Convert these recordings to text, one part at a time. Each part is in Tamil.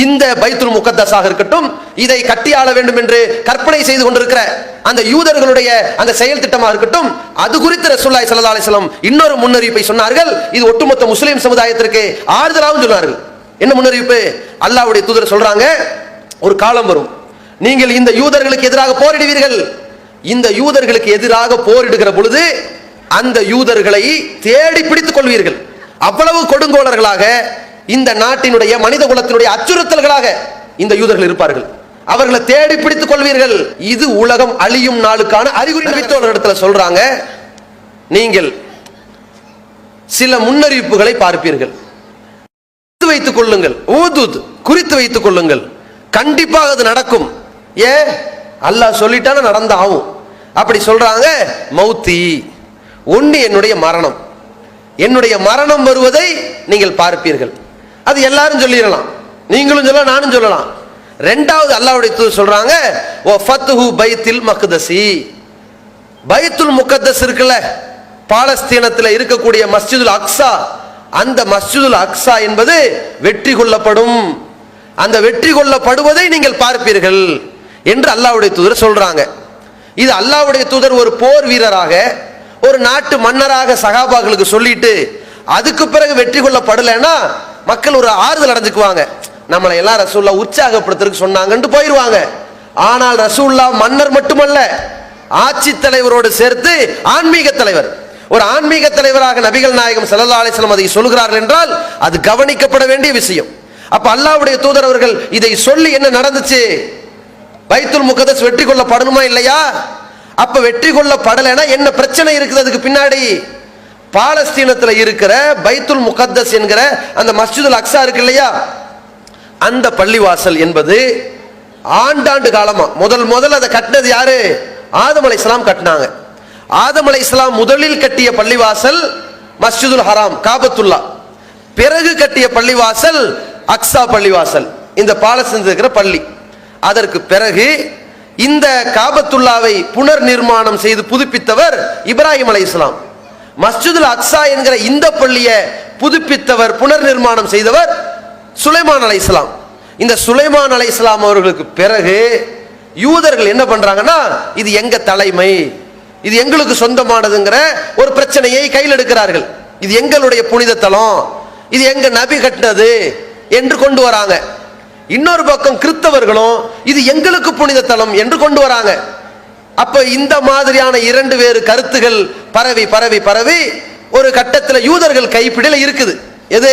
இந்த பைத்துல் முகத்தஸாக இருக்கட்டும் இதை கட்டியாள வேண்டும் என்று கற்பனை செய்து கொண்டிருக்கிற அந்த யூதர்களுடைய அந்த செயல் திட்டமாக இருக்கட்டும் அது குறித்து ரசூல்லாய் சல்லா அலிஸ்லாம் இன்னொரு முன்னறிவிப்பை சொன்னார்கள். இது ஒட்டுமொத்த முஸ்லீம் சமுதாயத்திற்கு ஆறுதலாகவும் சொன்னார்கள் என்ன முன்னறிவிப்பு? அல்லாஹ்வுடைய தூதர் சொல்றாங்க ஒரு காலம் வரும். நீங்கள் இந்த யூதர்களுக்கு எதிராக போரிடுவீர்கள். இந்த யூதர்களுக்கு எதிராக போரிடுகிற பொழுது அந்த யூதர்களை தேடி பிடித்துக் கொள்வீர்கள். அவ்வளவு கொடுங்கோலர்களாக இந்த நாட்டினுடைய மனித குலத்தினுடைய அச்சுறுத்தல்களாக இந்த யூதர்கள் இருப்பார்கள். அவர்களை தேடி பிடித்துக் கொள்வீர்கள். இது உலகம் அழியும் நாளுக்கான அறிகுறி நபித்தோழரிடத்துல சொல்றாங்க. நீங்கள் சில முன்னறிவிப்புகளை பார்ப்பீர்கள். குறித்து வைத்துக் கொள்ளுங்கள். ஊதுத் குறித்து வைத்துக் கொள்ளுங்கள். கண்டிப்பாக அது நடக்கும். ஏ? அல்லாஹ் சொல்லிட்டான நடந்த ஆகும் அப்படி சொல்றாங்க மௌத்தி. ஒண்ணு என்னுடைய மரணம். என்னுடைய மரணம் வருவதை நீங்கள் பார்ப்பீர்கள். அது எல்லாரும் சொல்லிடலாம். நீங்களும் சொல்லலாம் நானும் சொல்லலாம். ரெண்டாவது அல்லாவுடைய தூதர் சொல்றாங்க ஓ ஃபத்துஹு பைத்தில் மக்தசி. பைத்துல் முகத்தஸ் இருக்குல்ல பாலஸ்தீனத்தில் இருக்கக்கூடிய மஸ்ஜிதுல் அக்ஸா. அந்த மஸ்ஜிதுல் அக்ஸா என்பது வெற்றி கொள்ளப்படும். அந்த வெற்றி கொள்ளப்படுவதை நீங்கள் பார்ப்பீர்கள் என்று அல்லாவுடைய தூதர் சொல்றாங்க. இது அல்லாவுடைய தூதர் ஒரு போர் வீரராக ஒரு நாட்டு மன்னராக சகாபாக்களுக்கு சொல்லிட்டு அதுக்கு பிறகு வெற்றி கொள்ளப்படலைன்னா மக்கள் ஒரு ஆறுதல் அடைஞ்சுக்குவாங்க. நம்மளை எல்லாம் ரசூல்லா உற்சாகப்படுத்துறதுக்கு சொன்னாங்கன்ட்டு போயிடுவாங்க ஆனால் ரசூல்லா மன்னர் மட்டுமல்ல ஆட்சி தலைவரோடு சேர்த்து ஆன்மீக தலைவர். ஒரு ஆன்மீக தலைவராக நபிகள் நாயகம் சல்லா அலிஸ்லாம் அதை சொல்கிறார்கள் என்றால் அது கவனிக்கப்பட வேண்டிய விஷயம். அப்ப அல்லாஹ்வுடைய தூதர் அவர்கள் இதை சொல்லி என்ன நடந்துச்சு? பைத்துல் முகதஸ் வெற்றி கொள்ளப்படணுமா இல்லையா? அப்ப வெற்றி கொள்ளப்படலைன்னா என்ன பிரச்சனை இருக்குது அதுக்கு பின்னாடி? பாலஸ்தீனத்தில் இருக்கிற பைத்துல் முகத்தஸ் என்கிற அந்த மஸ்ஜிதுல் அக்ஸா இருக்கு இல்லையா? அந்த பள்ளிவாசல் என்பது ஆண்டாண்டு காலமா. முதல் முதல் அதை கட்டினது யாரு? ஆதம் இஸ்லாம் கட்டினாங்க. ஆதம் இஸ்லாம் முதலில் கட்டிய பள்ளிவாசல் மஸ்ஜிதுல் ஹராம் காபத்துல்லா. பிறகு கட்டிய பள்ளிவாசல் அக்ஸா பள்ளிவாசல் இந்த பாலஸ்தீனத்தில் இருக்கிற பள்ளி. அதற்கு பிறகு இந்த காபத்துல்லாவை புனர் நிர்மாணம் செய்து புதுப்பித்தவர் இப்ராஹிம் அலை இஸ்லாம். மஸ்ஜிதுல் அக்ஸா என்கிற இந்த பள்ளியை புதுப்பித்தவர் புனர் நிர்மாணம் செய்தவர் சுலைமான் அலைஹிஸ்ஸலாம் இந்த சுலைமான் அலைஹிஸ்ஸலாம் அவர்களுக்கு பிறகு யூதர்கள் என்ன பண்றாங்கன்னா இது எங்க தலைமை? இது எங்களுக்கு சொந்தமானதுங்கிற ஒரு பிரச்சனையை கையில் எடுக்கிறார்கள். இது எங்களுடைய புனித தலம் இது எங்க நபி கட்டினது என்று கொண்டு வராங்க. இன்னொரு பக்கம் கிறிஸ்தவர்களும் இது எங்களுக்கு புனித தலம் என்று கொண்டு வராங்க. அப்ப இந்த மாதிரியான இரண்டு வேறு கருத்துகள் பரவி பரவி பரவி ஒரு கட்டத்தில் யூதர்கள் கைப்பிடியில் இருக்குது. எது?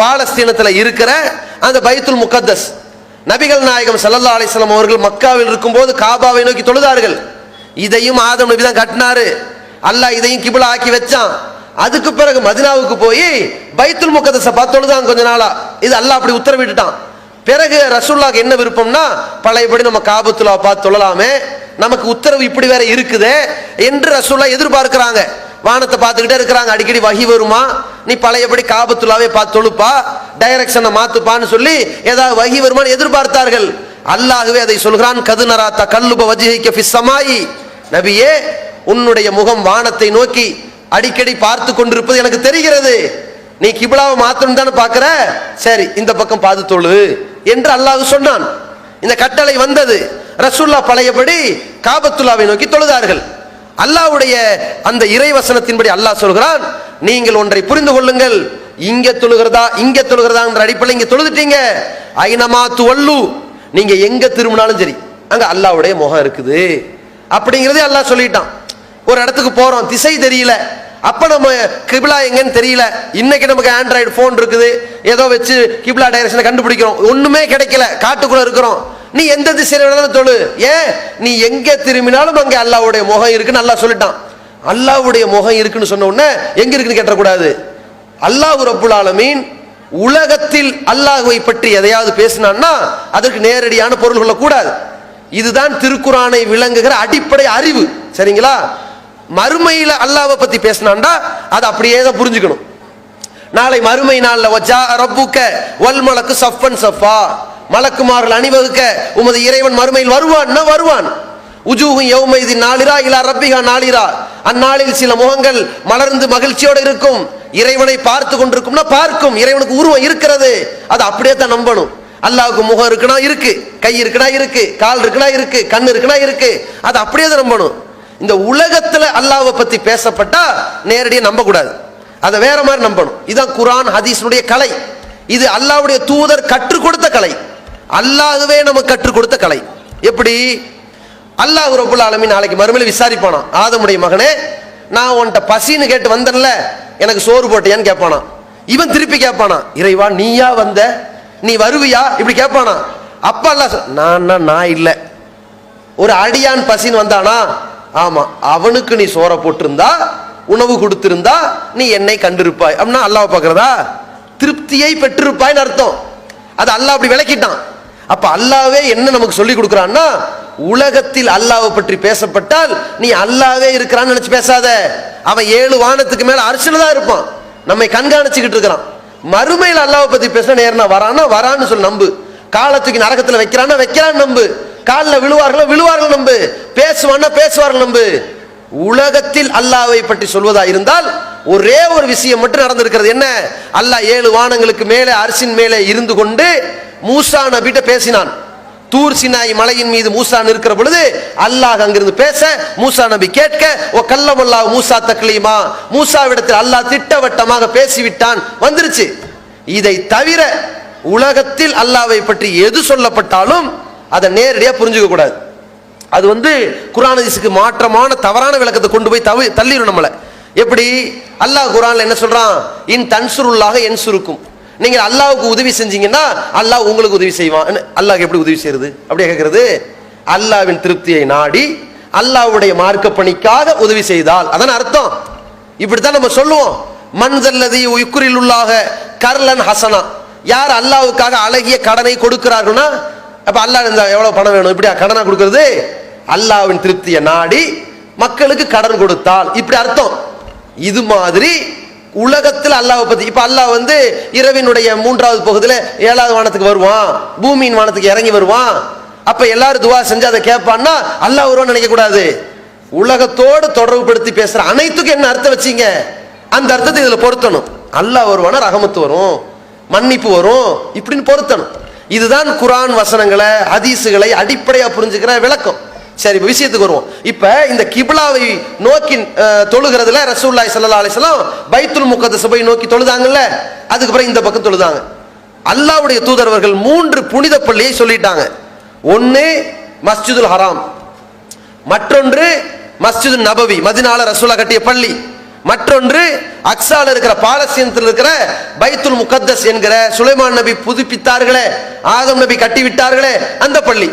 பாலஸ்தீனத்தில் இருக்கிற அந்த பைத்துல் முகத்தஸ் நபிகள் நாயகம் சல்லல்லா அலிஸ்லாம் அவர்கள் மக்காவில் இருக்கும்போது காபாவை நோக்கி தொழுதார்கள். இதையும் ஆதம் நபி தான் கட்டினாரு. அல்லாஹ் இதையும் கிபிலா ஆக்கி வச்சான். அதுக்கு பிறகு மதினாவுக்கு போய் பைத்துல் முகத்தஸை பார்த்து தொழுதான் கொஞ்ச நாளா. இது அல்லாஹ் அப்படி உத்தரவிட்டுட்டான். பிறகு ரசுல்லாக்கு என்ன விருப்பம்னா பழையபடி நம்ம காபத்துலா பார்த்து சொல்லலாமே. நமக்கு உத்தரவு இப்படி வேற இருக்குதே என்று ரசுல்லா எதிர்பார்க்கிறாங்க. வானத்தை பார்த்துக்கிட்டே இருக்கிறாங்க. அடிக்கடி வகி வருமா? நீ பழையபடி காபத்துல்லாவே பார்த்து தொழுப்பா? டைரக்ஷனை மாத்துப்பான்னு சொல்லி ஏதாவது வகி வருமான்னு எதிர்பார்த்தார்கள். அல்லாகவே அதை சொல்கிறான் கதுநராத்தா கல்லுப வஜிஹிக்க ஃபிஸ் நபியே உன்னுடைய முகம் வானத்தை நோக்கி அடிக்கடி பார்த்து கொண்டிருப்பது எனக்கு தெரிகிறது. நீ கிபிலாவை மாத்தணும் தானே பார்க்குற? சரி இந்த பக்கம் பார்த்து தொழு. என்று அல்லாஹ் சொன்னான். இந்த கட்டளை வந்தது. ரசுல்லா பழையபடி காபத்துல்லாவை நோக்கி தொழுதார்கள். அல்லாஹ்வுடைய அந்த இறைவசனத்தின்படி அல்லாஹ் சொல்கிறான் நீங்கள் ஒன்றை புரிந்து கொள்ளுங்கள். இங்க தொழுகிறதா இங்க தொழுகிறதா என்ற அடிப்படையில் இங்க தொழுதுட்டீங்க. ஐனமா துவல்லு. நீங்க எங்க திரும்பினாலும் சரி அங்க அல்லாவுடைய முகம் இருக்குது. அப்படிங்கிறதே அல்லாஹ் சொல்லிட்டான். ஒரு இடத்துக்கு போறோம் திசை தெரியல. அப்போ நம்ம கிபிலா எங்கன்னு தெரியல. இன்னைக்கு நமக்கு ஆண்ட்ராய்டு ஃபோன் இருக்குது. ஏதோ வச்சு கிபிலா டைரக்ஷனை கண்டுபிடிக்கிறோம். ஒன்றுமே கிடைக்கல. காட்டுக்குள்ளே இருக்கிறோம். நீ எந்த திசையில் வேணாலும் தொழு. ஏன்? நீ எங்கே திரும்பினாலும் அங்கே அல்லாஹ்வுடைய முகம் இருக்குன்னு நல்லா சொல்லிட்டான். அல்லாஹ்வுடைய முகம் இருக்குன்னு சொன்ன உடனே எங்கே இருக்குன்னு கேட்டக்கூடாது. அல்லாஹ் ரப்புல் ஆலமீன் உலகத்தில் அல்லாஹுவை பற்றி எதையாவது பேசினான்னா அதற்கு நேரடியான பொருள் கொள்ளக்கூடாது இதுதான் திருக்குறானை விளங்குகிற அடிப்படை அறிவு. சரிங்களா? மறுமையில் அல்லாவை பற்றி பேசினான்டா அதை அப்படியே தான் புரிஞ்சுக்கணும். நாளை மறுமை நாளில் வச்சா ரப்புக்க வல் மலக்கு சஃபன் சஃபா. மலக்குமார்கள் அணிவகுக்க உமது இறைவன் மறுமையில் வருவான்னா வருவான். உஜூஹும் யௌமைதி நாளிரா இலா ரப்பிகா நாளிரா. அந்நாளில் சில முகங்கள் மலர்ந்து மகிழ்ச்சியோடு இருக்கும். இறைவனை பார்த்து கொண்டிருக்கும்னா பார்க்கும். இறைவனுக்கு உருவம் இருக்கிறது. அது அப்படியே தான் நம்பணும். அல்லாவுக்கு முகம் இருக்குன்னா இருக்கு கை இருக்குன்னா இருக்கு கால் இருக்குன்னா இருக்கு கண் இருக்குன்னா இருக்கு. அது அப்படியே தான் நம்பணும். இந்த உலகத்துல அல்லாவை பத்தி பேசப்பட்டா நேரடியாக நம்ப கூடாது அதை வேற மாதிரி நம்பணும். இதுதான் குரான் ஹதீஸுடைய கலை. இது அல்லாஹ்வுடைய தூதர் கற்றுக் கொடுத்த கலை. அல்லாஹ்வே நமக்கு கற்றுக் கொடுத்த கலை. எப்படி? அல்லாஹ் ரபுல் ஆலமி நாளைக்கு மறுமையில் விசாரிப்பானா? ஆதமுடைய மகனே நான் உன்கிட்ட பசின்னு கேட்டு வந்தேன்ல எனக்கு சோறு போட்டியான்னு கேட்பானா? இவன் திருப்பி கேட்பானா? இறைவா நீயா வந்த? நீ வருவியா? இப்படி கேட்பானா? அப்பா அல்லாஹ் நான் நான் இல்லை. ஒரு அடியான் பசின்னு வந்தானா ஆமா அவனுக்கு நீ சோற போட்டிருந்தா உணவு கொடுத்திருந்தா நீ என்னை கண்டிருப்பாய். அப்படின்னா அல்லாஹ் பார்க்கறதா? திருப்தியை பெற்றிருப்பாய்னு அர்த்தம். அது அல்லாஹ் அப்படி விளக்கிட்டான். அப்ப அல்லாவே என்ன நமக்கு சொல்லி கொடுக்குறான்னா உலகத்தில் அல்லாவை பற்றி பேசப்பட்டால் நீ அல்லாவே இருக்கிறான்னு நினைச்சு பேசாத. அவன் ஏழு வானத்துக்கு மேல அரசியல் தான் இருப்பான். நம்மை கண்காணிச்சுக்கிட்டு இருக்கிறான். மறுமையில் அல்லாவை பத்தி பேசினா நேர்னா வரான்னா வரான்னு சொல்லி நம்பு. காலத்துக்கு நரகத்துல வைக்கிறான்னா வைக்கிறான்னு நம்பு. காலில் விழுவார்களோ விழுவார்கள் நம்பு. பேசுவான்னா பேசுவார் நம்பு. உலகத்தில் அல்லாவை பற்றி சொல்வதா இருந்தால் ஒரே ஒரு விஷயம் மட்டும் நடந்திருக்கிறது. என்ன? அல்லாஹ் ஏழு வானங்களுக்கு மேலே அரிசின் மேலே இருந்து கொண்டு மூசா நபிட்ட பேசினான். தூர் சினாய் மலையின் மீது மூசா இருக்கிற பொழுது அல்லாஹ் அங்கிருந்து பேச மூசா நபி கேட்க ஓ கல்லமல்லாஹ் மூசா தக்லீமா? மூசாவிடத்தில் அல்லாஹ் திட்டவட்டமாக பேசிவிட்டான். வந்துருச்சு. இதை தவிர உலகத்தில் அல்லாவை பற்றி எது சொல்லப்பட்டாலும் அதை நேரடியாக புரிஞ்சுக்க கூடாது அது வந்து குரானதிசுக்கு மாற்றமான தவறான விளக்கத்தை கொண்டு போய் தவி தள்ளிடும் நம்மளை. எப்படி? அல்லாஹ் குர்ஆன்ல என்ன சொல்றான்? இன் தன்சுருல்லாக என் சுருக்கும் நீங்க அல்லாவுக்கு உதவி செஞ்சீங்கன்னா அல்லாஹ் உங்களுக்கு உதவி செய்வான். அல்லாஹ் எப்படி உதவி செய்யறது? அப்படியே கேட்கறது அல்லாஹ்வின் திருப்தியை நாடி அல்லாஹ்வுடைய மார்க்க பணிக்காக உதவி செய்தால். அதான் அர்த்தம். இப்படித்தான் நம்ம சொல்லுவோம். மன்சல்லதி யுக்குரில் உள்ளாக கர்லன் ஹசனா. யார் அல்லாவுக்காக அழகிய கடனை கொடுக்கிறார்கள்னா அப்ப அல்லாஹ் இருந்தா எவ்வளவு பணம் வேணும்? இப்படியா? கடனா கொடுக்கறது? அல்லாஹ்வின் திருப்தியை நாடி மக்களுக்கு கடன் கொடுத்தால். இப்படி அர்த்தம். இது மாதிரி உலகத்தில் அல்லாவை பத்தி இப்ப அல்லாஹ் வந்து இரவினுடைய மூன்றாவது பகுதியில் ஏழாவது வானத்துக்கு வருவான் பூமியின் வானத்துக்கு இறங்கி வருவான். அப்ப எல்லாரும் துவா செஞ்சு அதை கேட்பான்னா அல்லாஹ் வருவான்னு நினைக்க கூடாது உலகத்தோடு தொடர்புபடுத்தி பேசுற அனைத்துக்கும் என்ன அர்த்தம் வச்சீங்க? அந்த அர்த்தத்தை இதுல பொருத்தணும். அல்லாஹ் வருவானா ரகமத்து வரும் மன்னிப்பு வரும் இப்படின்னு பொருத்தணும். இதுதான் குரான் வசனங்களை ஹதீஸுகளை அடிப்படையா புரிஞ்சுக்கிற விளக்கம். சரி இப்ப விஷயத்துக்கு வருவோம். இப்ப இந்த கிபிலாவை நோக்கி தொழுகிறதுல ரசூல்லாய் சல்லா அலிஸ்லாம் பைத்துல் முகத்தஸ் போய் நோக்கி தொழுதாங்கல்ல? அதுக்கப்புறம் இந்த பக்கம் தொழுதாங்க. அல்லாவுடைய தூதரவர்கள் மூன்று புனித பள்ளியை சொல்லிட்டாங்க. ஒன்னு மஸ்ஜிதுல் ஹராம் மற்றொன்று மஸ்ஜிது நபவி மதினால ரசூலா கட்டிய பள்ளி மற்றொன்று அக்ஸால இருக்கிற பாலஸ்தீனத்தில் இருக்கிற பைத்துல் முகத்தஸ் என்கிற சுலைமான் நபி புதுப்பித்தார்களே ஆதம் நபி கட்டி விட்டார்களே அந்த பள்ளி.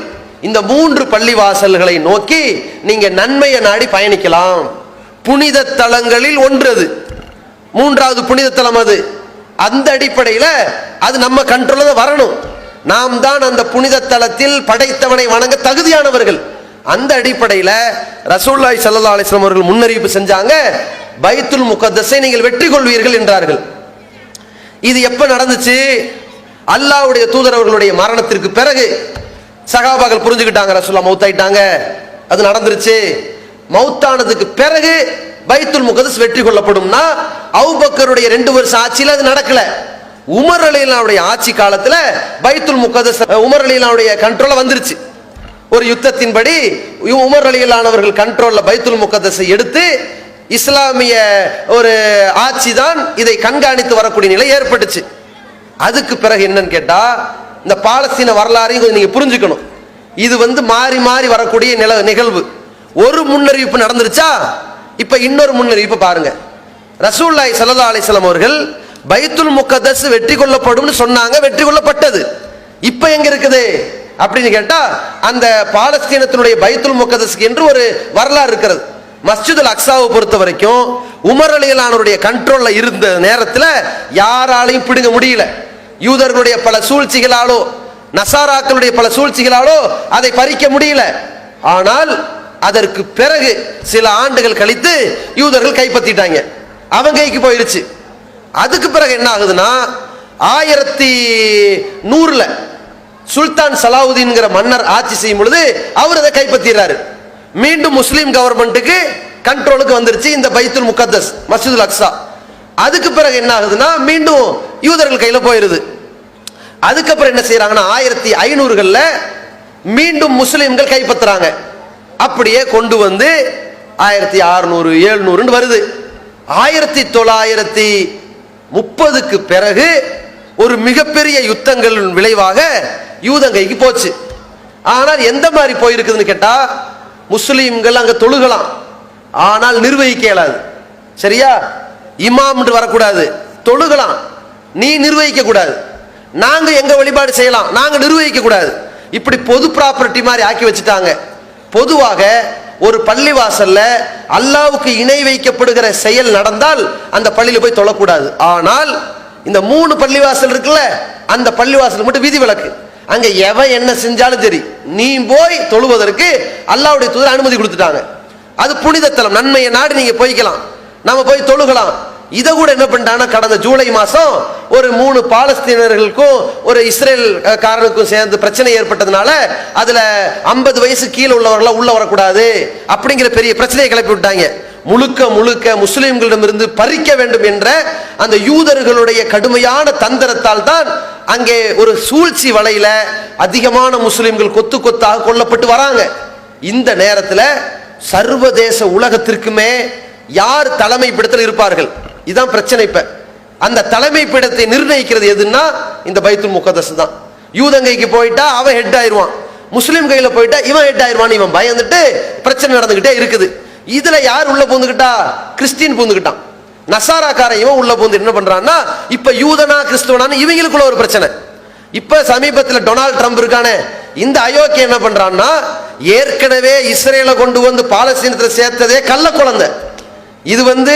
இந்த மூன்று பள்ளி வாசல்களை நோக்கி நீங்க நன்மையை நாடி பயணிக்கலாம். புனித தலங்களில் ஒன்று அது மூன்றாவது புனித தலம் அது. அந்த அடிப்படையில் அது நம்ம கண்ட்ரோல வரணும். நாம் தான் அந்த புனித தலத்தில் படைத்தவனை வணங்க தகுதியானவர்கள். அந்த அடிப்படையில் ரசூல்லாய் சல்லா அலிஸ்லாம் அவர்கள் முன்னறிவிப்பு செஞ்சாங்க. பைத்துல் முகத்தஸை நீங்கள் வெற்றி கொள்வீர்கள் என்றார்கள். இது எப்ப நடந்துச்சு? அல்லாஹ்வுடைய தூதர் அவர்களுடைய மரணத்திற்கு பிறகு. சகாபாக்கள் புரிஞ்சுக்கிட்டாங்க ரசூல்லா மௌத்தாயிட்டாங்க. அது நடந்துருச்சு. மௌத்தானதுக்கு பிறகு பைத்துல் முகதஸ் வெற்றி கொள்ளப்படும்னா அவுபக்கருடைய ரெண்டு வருஷம் ஆட்சியில் அது நடக்கல. உமர் அலிலாவுடைய ஆட்சி காலத்துல பைத்துல் முகதஸ் உமர் அலிலாவுடைய கண்ட்ரோல வந்துருச்சு. ஒரு யுத்தத்தின்படி உமர் அலிலானவர்கள் கண்ட்ரோல்ல பைத்துல் முகதஸை எடுத்து இஸ்லாமிய ஒரு ஆட்சி தான் இதை கண்காணித்து வரக்கூடிய நிலை ஏற்பட்டுச்சு. அதுக்கு பிறகு என்னன்னு கேட்டா இந்த பாலஸ்தீன வரலாறையும் கொஞ்சம் நீங்கள் புரிஞ்சுக்கணும். இது வந்து மாறி மாறி வரக்கூடிய நில நிகழ்வு. ஒரு முன்னறிவிப்பு நடந்துருச்சா? இப்போ இன்னொரு முன்னறிவிப்பு பாருங்க. ரசூல்லாய் சல்லா அலிஸ்லாம் அவர்கள் பைத்துல் முக்கதஸ் வெற்றி கொள்ளப்படும்னு சொன்னாங்க வெற்றி கொள்ளப்பட்டது. இப்போ எங்க இருக்குது? அப்படின்னு கேட்டா அந்த பாலஸ்தீனத்தினுடைய பைத்துல் முக்கதஸ்க்கு என்று ஒரு வரலாறு இருக்கிறது. மஸ்ஜிதுல் அக்ஸாவை பொறுத்த வரைக்கும் உமர் அலியலானுடைய கண்ட்ரோல்ல இருந்த நேரத்தில் யாராலையும் பிடுங்க முடியல. யூதர்களுடைய பல சூழ்ச்சிகளாலோ நசாராக்களுடைய பல சூழ்ச்சிகளாலோ அதை பறிக்க முடியல. ஆனால் அதற்கு பிறகு சில ஆண்டுகள் கழித்து யூதர்கள் கைப்பற்றிட்டாங்க. அவங்க கைக்கு போயிருச்சு அதுக்கு பிறகு என்ன ஆகுதுன்னா ஆயிரத்தி நூறுல சுல்தான் சலாவுதீன்கிற மன்னர் ஆட்சி செய்யும் பொழுது அவர் அதை கைப்பற்றிடுறாரு. மீண்டும் முஸ்லீம் கவர்மெண்ட்டுக்கு கண்ட்ரோலுக்கு வந்துருச்சு. இந்த பைத்துல் முகத்தஸ் மசூது அக்ஸா அதுக்கு பிறகு என்ன ஆகுதுன்னா மீண்டும் யூதர்கள் கையில் போயிடுது அதுக்கப்புறம் என்ன செய்யறாங்கன்னா ஆயிரத்தி ஐநூறுகளில் மீண்டும் முஸ்லிம்கள் கைப்பற்றுறாங்க. அப்படியே கொண்டு வந்து ஆயிரத்தி அறுநூறு எழுநூறுன்னு வருது. ஆயிரத்தி தொள்ளாயிரத்தி முப்பதுக்கு பிறகு ஒரு மிகப்பெரிய யுத்தங்கள் விளைவாக யூதங்கைக்கு போச்சு. ஆனால் எந்த மாதிரி போயிருக்குதுன்னு கேட்டால் முஸ்லீம்கள் அங்கே தொழுகலாம். ஆனால் நிர்வகிக்க இயலாது. சரியா? இமாம்னு வரக்கூடாது. தொழுகலாம். நீ நிர்வகிக்க கூடாது நாங்கள் எங்க வழிபாடு செய்யலாம்? நாங்கள் நிர்வகிக்க கூடாது இப்படி பொது ப்ராப்பர்ட்டி மாதிரி ஆக்கி வச்சுட்டாங்க. பொதுவாக ஒரு பள்ளி வாசல்ல அல்லாவுக்கு இணை வைக்கப்படுகிற செயல் நடந்தால் அந்த பள்ளியில் போய் தொழக்கூடாது. ஆனால் இந்த மூணு பள்ளிவாசல் இருக்குல்ல அந்த பள்ளிவாசல் மட்டும் விதி விலக்கு அங்க எவன் என்ன செஞ்சாலும் சரி நீ போய் தொழுவதற்கு அல்லாவுடைய தூதர் அனுமதி கொடுத்துட்டாங்க. அது புனித தலம் நன்மையை நாடு நீங்க போய்க்கலாம். நம்ம போய் தொழுகலாம். இதை கூட என்ன பண்ணிட்டாங்கன்னா கடந்த ஜூலை மாதம் ஒரு மூணு பாலஸ்தீனர்களுக்கும் ஒரு இஸ்ரேல் காரனுக்கும் சேர்ந்து பிரச்சனை ஏற்பட்டதுனால அதில் ஐம்பது வயசு கீழே உள்ளவர்களாம் உள்ள வரக்கூடாது அப்படிங்கிற பெரிய பிரச்சனையை கிளப்பி விட்டாங்க. முழுக்க முழுக்க முஸ்லிம்களிடமிருந்து பறிக்க வேண்டும் என்ற அந்த யூதர்களுடைய கடுமையான தந்திரத்தால் தான் அங்கே ஒரு சூழ்ச்சி வலையில அதிகமான முஸ்லிம்கள் கொத்து கொத்தாக கொல்லப்பட்டு வராங்க. இந்த நேரத்தில் சர்வதேச உலகத்திற்குமே யார் தலைமைப்பிடத்தில் இருப்பார்கள்? இதுதான் பிரச்சனை இப்ப. அந்த தலைமைப்பிடத்தை நிர்ணயிக்கிறது எதுன்னா இந்த பைத்துல் முகதஸ் தான். யூதங்கைக்கு போயிட்டா அவன் ஹெட் ஆயிடுவான் முஸ்லீம் கையில போயிட்டா இவன் ஹெட் ஆயிருவான் இவன் பயந்துட்டு பிரச்சனை நடந்துகிட்டே இருக்குது. இதுல யார் உள்ள பூந்துக்கிட்டா கிறிஸ்டின் பூந்துக்கிட்டான் நசாராக்காரன் இவன் உள்ள பூந்து என்ன பண்றான்னா இப்ப யூதனா கிறிஸ்துவனான்னு இவங்களுக்குள்ள ஒரு பிரச்சனை. இப்ப சமீபத்தில் டொனால்ட் ட்ரம்ப் இருக்கானே இந்த அயோக்கிய என்ன பண்றான்னா ஏற்கனவே இஸ்ரேலை கொண்டு வந்து பாலஸ்தீனத்தில் சேர்த்ததே கள்ள குழந்தை இது வந்து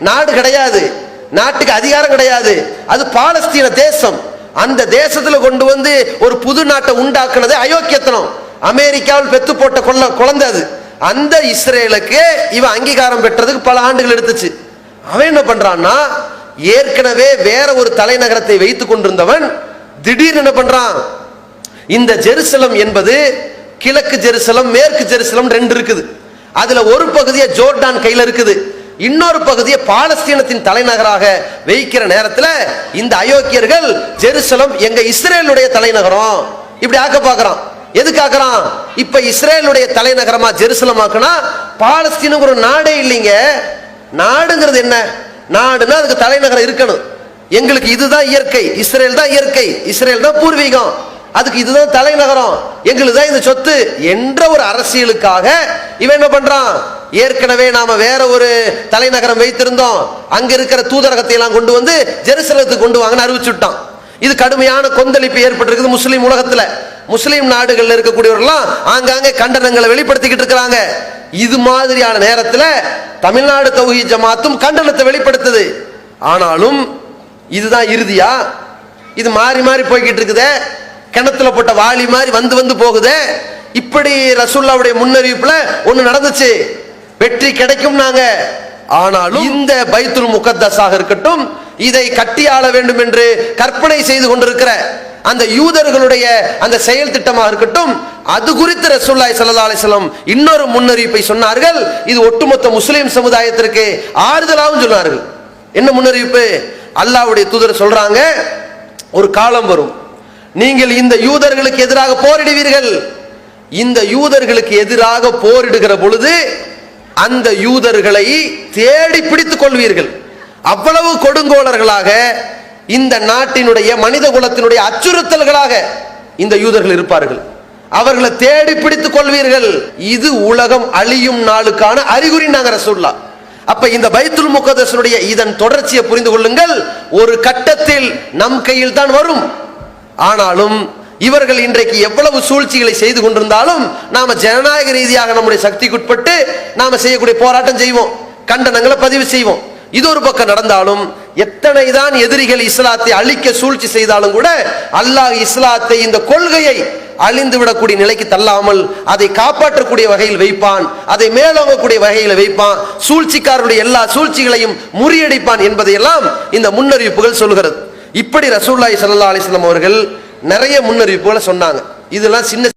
நாடு கிடையாது. நாட்டுக்கு அதிகாரம் கிடையாது. அது பாலஸ்தீன தேசம். அந்த தேசத்துல கொண்டு வந்து ஒரு புது நாட்டை உண்டாக்குனது அயோக்கியத்தனம். அமெரிக்காவில் பெத்து போட்ட கொள்ள குழந்தை அது. அந்த இஸ்ரேலுக்கு இவன் அங்கீகாரம் பெற்றதுக்கு பல ஆண்டுகள் எடுத்துச்சு. அவன் என்ன பண்றான்னா ஏற்கனவே வேற ஒரு தலைநகரத்தை வைத்துக் கொண்டிருந்தவன் திடீர்னு என்ன பண்றான்? இந்த ஜெருசலம் என்பது கிழக்கு ஜெருசலம் மேற்கு ஜெருசலம் ரெண்டு இருக்குது. அதுல ஒரு பகுதியை ஜோர்டான் கையில இருக்குது. இன்னொரு பகுதியை பாலஸ்தீனத்தின் தலைநகராக வைக்கிற நேரத்தில் இந்த அயோக்கியர்கள் ஜெருசலம் எங்க இஸ்ரேலுடைய தலைநகரம். இப்படி ஆக்க பார்க்குறான். எதுக்கு ஆக்குறான்? இப்ப இஸ்ரேலுடைய தலைநகரமா ஜெருசலம் ஆக்குனா பாலஸ்தீனுக்கு ஒரு நாடே இல்லைங்க. நாடுங்கிறது என்ன? நாடுன்னா அதுக்கு தலைநகரம் இருக்கணும். எங்களுக்கு இதுதான் இயற்கை இஸ்ரேல் தான் இயற்கை இஸ்ரேல் தான் பூர்வீகம். அதுக்கு இதுதான் தலைநகரம். எங்களுக்கு தான் இந்த சொத்து என்ற ஒரு அரசியலுக்காக இவன் என்ன பண்றான்? ஏற்கனவே நாம வேற ஒரு தலைநகரம் வைத்திருந்தோம். அங்க இருக்கிற தூதரகத்தை எல்லாம் கொண்டு வந்து ஜெருசலத்துக்கு கொண்டு வாங்கன்னு அறிவிச்சு இது கடுமையான கொந்தளிப்பு ஏற்பட்டிருக்குது முஸ்லீம் உலகத்துல. முஸ்லீம் நாடுகள்ல இருக்கக்கூடியவர்கள்லாம் ஆங்காங்கே கண்டனங்களை வெளிப்படுத்திக்கிட்டு இருக்கிறாங்க. இது மாதிரியான நேரத்துல தமிழ்நாடு தௌஹி ஜமாத்தும் கண்டனத்தை வெளிப்படுத்துது. ஆனாலும் இதுதான் இறுதியா? இது மாறி மாறி போய்கிட்டு இருக்குதே. கிணத்துல போட்ட வாளி மாதிரி வந்து வந்து போகுதே. இப்படி ரசுல்லாவுடைய முன்னறிவிப்புல ஒண்ணு நடந்துச்சு. வெற்றி கிடைக்கும் நாங்க ஆனாலும் இந்த பைத்துல் முகத்தஸாக இருக்கட்டும் இதை கட்டியாள வேண்டும் என்று கற்பனை செய்து கொண்டிருக்கிற அந்த யூதர்களுடைய அந்த செயல் திட்டமாக இருக்கட்டும் அது குறித்து ரசூல்லாய் சல்லா அலைஹி இன்னொரு முன்னறிவிப்பை சொன்னார்கள். இது ஒட்டுமொத்த முஸ்லிம் சமுதாயத்திற்கு ஆறுதலாகவும் சொன்னார்கள். என்ன முன்னறிவிப்பு? அல்லாவுடைய தூதர் சொல்றாங்க ஒரு காலம் வரும். நீங்கள் இந்த யூதர்களுக்கு எதிராக போரிடுவீர்கள். இந்த யூதர்களுக்கு எதிராக போரிடுகிற பொழுது அந்த யூதர்களை தேடி பிடித்துக் கொள்வீர்கள். அவ்வளவு கொடுங்கோளர்களாக இந்த நாட்டினுடைய மனித குலத்தினுடைய அச்சுறுத்தல்களாக இந்த யூதர்கள் இருப்பார்கள். அவர்களை தேடி பிடித்துக் கொள்வீர்கள். இது உலகம் அழியும் நாளுக்கான அறிகுறி நகர சொல்லா அப்ப இந்த பைத்துல் முகதசனுடைய இதன் தொடர்ச்சியை புரிந்து கொள்ளுங்கள். ஒரு கட்டத்தில் நம் கையில் தான் வரும். ஆனாலும் இவர்கள் இன்றைக்கு எவ்வளவு சூழ்ச்சிகளை செய்து கொண்டிருந்தாலும் நாம ஜனநாயக ரீதியாக நம்முடைய சக்திக்குட்பட்டு நாம செய்யக்கூடிய போராட்டம் செய்வோம் கண்டனங்களை பதிவு செய்வோம். இது ஒரு பக்கம் நடந்தாலும் எத்தனை தான் எதிரிகள் இஸ்லாத்தை அழிக்க சூழ்ச்சி செய்தாலும் கூட அல்லாஹ் இஸ்லாத்தை இந்த கொள்கையை அழிந்து விடக்கூடிய நிலைக்கு தள்ளாமல் அதை காப்பாற்றக்கூடிய வகையில் வைப்பான் அதை மேலோங்கக்கூடிய வகையில் வைப்பான் சூழ்ச்சிக்காரருடைய எல்லா சூழ்ச்சிகளையும் முறியடிப்பான் என்பதையெல்லாம் இந்த முன்னறிவிப்புகள் சொல்கிறது. இப்படி ரசூல்லாய் சல்லா அலிஸ்லாம் அவர்கள் நிறைய முன்னறிவிப்புகளை சொன்னாங்க. இதெல்லாம் சின்ன